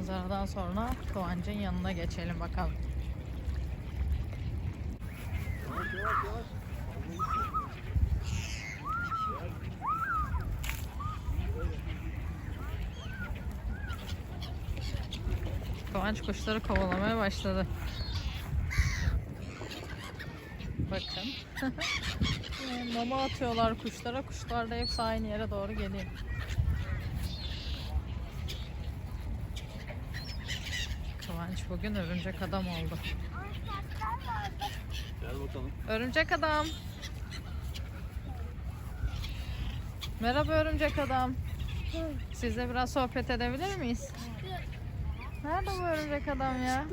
manzaradan sonra Kıvancın yanına geçelim bakalım. Kıvanç kuşları kovalamaya başladı. Bakın. Mama atıyorlar kuşlara. Kuşlar da hepsi aynı yere doğru geliyor. Kıvanç bugün örümcek adam oldu. Gel bakalım. Örümcek adam. Merhaba örümcek adam. Sizle biraz sohbet edebilir miyiz? Nerede bu örümcek adam ya?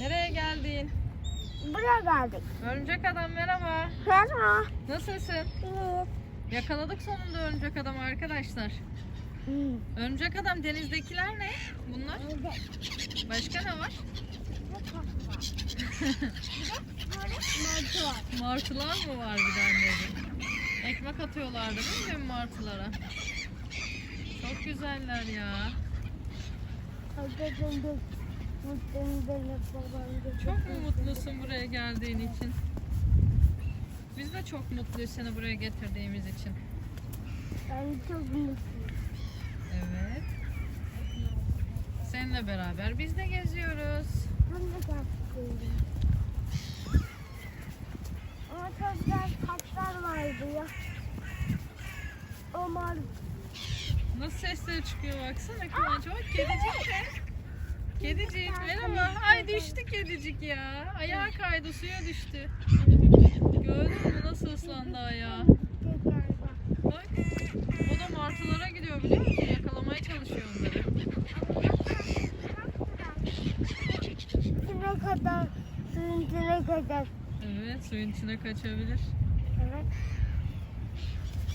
Nereye geldin? Buraya geldik. Örümcek adam merhaba. Merhaba. Nasılsın? Evet. Yakaladık sonunda örümcek adamı arkadaşlar. Örümcek adam denizdekiler ne? Bunlar? Başka ne var? Martılar mı var bir de? Ekmek atıyorlardı değil mi martılara? Çok güzeller ya. Çok mu mutlusun buraya geldiğin için? Biz de çok mutluyuz seni buraya getirdiğimiz için. Ben çok mutluyum. Evet. Seninle beraber biz de geziyoruz. Ben de geldim. Ama çok güzel tatlar vardı ya. Omar Nasıl sesler çıkıyor baksana Kıvanç. Bak kedicik de. Kedicik merhaba. Ay düştü kedicik ya. Ayağı kaydı suya düştü. Gördün mü nasıl ıslandı ayağı? Bak. O da martılara gidiyor biliyor musun? Yakalamaya çalışıyor onları. Şuna kadar, suyun içine kadar. Evet suyun içine kaçabilir. Evet.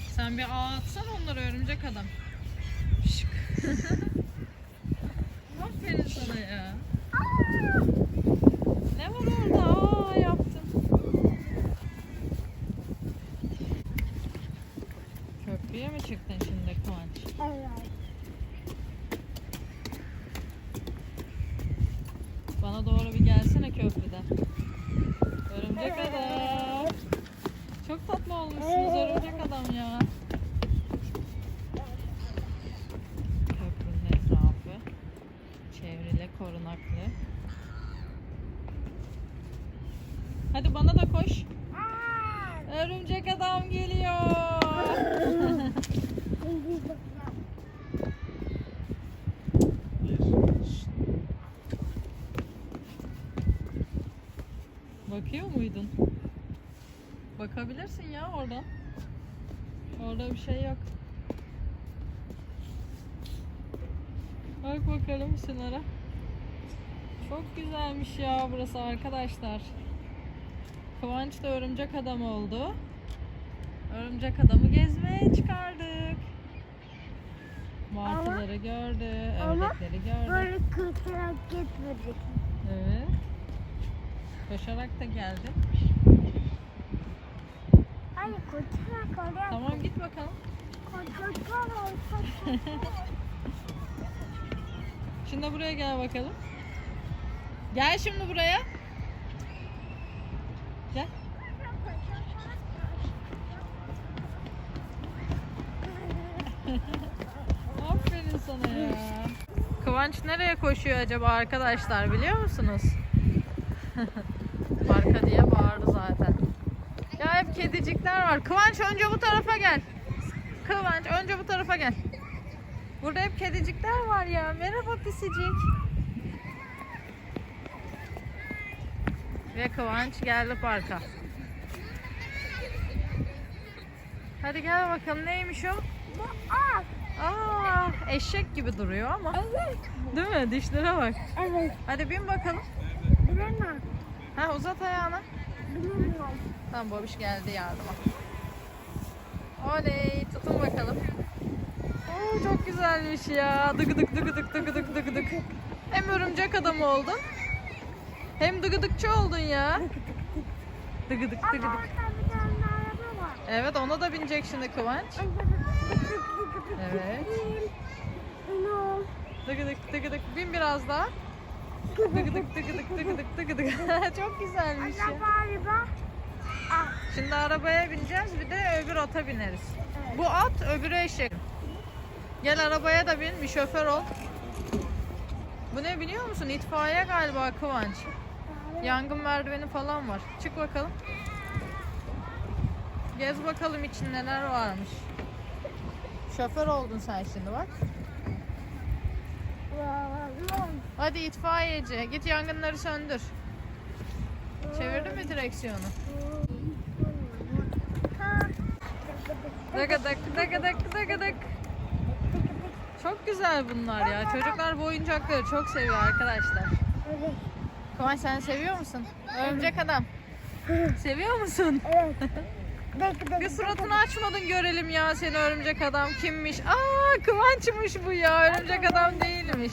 Sen bir ağ atsan onlara örümcek adam. Şık. Aferin sana ya. Ne var orada? Aa yaptın. Köprüye mi çıktın şimdi Kıvanç? Evet. Bana doğru bir gelsene köprüden. Örümcek adam. Çok tatlı olmuşsunuz örümcek adam ya. Köprünün etrafı çevrili korunaklı. Hadi bana da koş. Örümcek adam geliyor. Bakıyor muydun? Bakabilirsin ya oradan. Orada bir şey yok. Bak bakalım şunlara. Çok güzelmiş ya burası arkadaşlar. Kıvanç da örümcek adam oldu. Örümcek adamı gezmeye çıkardık. Martıları gördü, ama ördekleri gördü. Böyle kırkarak gitmedik. Evet. Koşarak da geldi. Hayır koşarak oraya Tamam git bakalım. koşarak. Şimdi buraya gel bakalım. Gel şimdi buraya. Gel. Aferin sana ya. Kıvanç nereye koşuyor acaba arkadaşlar biliyor musunuz? Arka diye bağırdı zaten. Ya hep kedicikler var. Kıvanç önce bu tarafa gel. Kıvanç önce bu tarafa gel. Burada hep kedicikler var ya. Merhaba pisicik. Ve Kıvanç geldi parka. Hadi gel bakalım neymiş o? Bu at. Aa, eşek gibi duruyor ama. Evet. Değil mi? Dişlere bak. Evet. Hadi bin bakalım. Ha uzat ayağını. Bilemiyorum. Tamam babiş geldi yardıma. Oley tutun bakalım. Oo, çok güzelmiş ya. Dıgıdık dıgıdık dıgıdık dıgıdık. Hem örümcek adam oldun. Hem dıgıdıkçı oldun ya. Dıgıdık dıgıdık. Evet ona da binecek şimdi Kıvanç. Evet. No. Tıkıdık tıkıdık bin biraz daha. Tıkıdık tıkıdık tıkıdık tıkıdık. Çok güzelmiş ya. Galiba. Şimdi arabaya bineceğiz bir de öbür ata bineriz. Bu at öbürü eşek. Gel arabaya da bin bir şoför ol. Bu ne biliyor musun? İtfaiye galiba Kıvanç. Yangın merdiveni falan var. Çık bakalım. Gez bakalım için neler varmış. Şoför oldun sen şimdi bak. Hadi itfaiyeci git yangınları söndür. Çevirdin mi direksiyonu? Dıgıdık dıgıdık dıgıdık. Çok güzel bunlar ya. Çocuklar bu oyuncakları çok seviyor arkadaşlar. Kıvanç sen seviyor musun? Örümcek adam. Seviyor musun? Evet. Dık dık Bir suratını açmadın görelim ya seni örümcek adam kimmiş? Aa Kıvanç'mış bu ya örümcek adam değilmiş.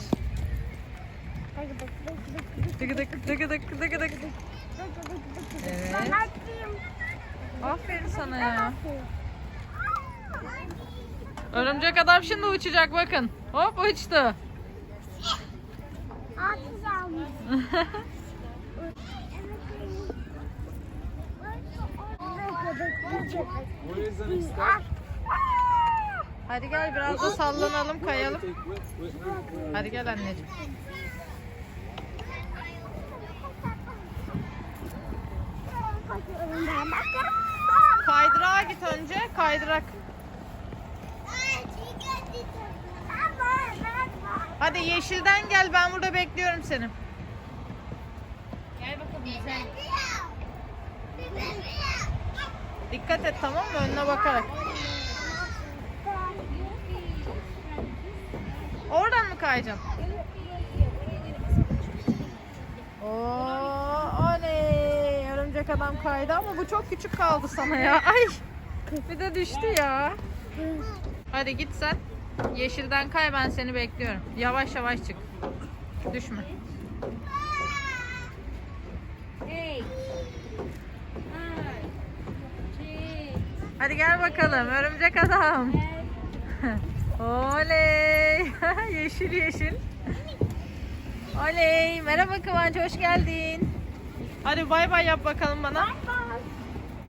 Dıgıdık dıgıdık dıgıdık. Evet. Aferin sana ya. Örümcek adam şimdi uçacak bakın. Hop uçtu. Hadi gel biraz da sallanalım kayalım. Hadi gel anneciğim. Kaydırağa git önce. Kaydırak. Hadi yeşilden gel ben burada bekliyorum seni. Gel bakalım sen. Dikkat et tamam mı? Önüne bakarak. Oradan mı kayacaksın? Oo, oley. Örümcek adam kaydı ama bu çok küçük kaldı sana ya. Ay. Bir de düştü ya. Hadi git sen. Yeşilden kay ben seni bekliyorum. Yavaş yavaş çık. Düşme. Hadi gel bakalım örümcek adam. Oley. yeşil yeşil. Oley. Merhaba Kıvanç hoş geldin. Hadi bay bay yap bakalım bana.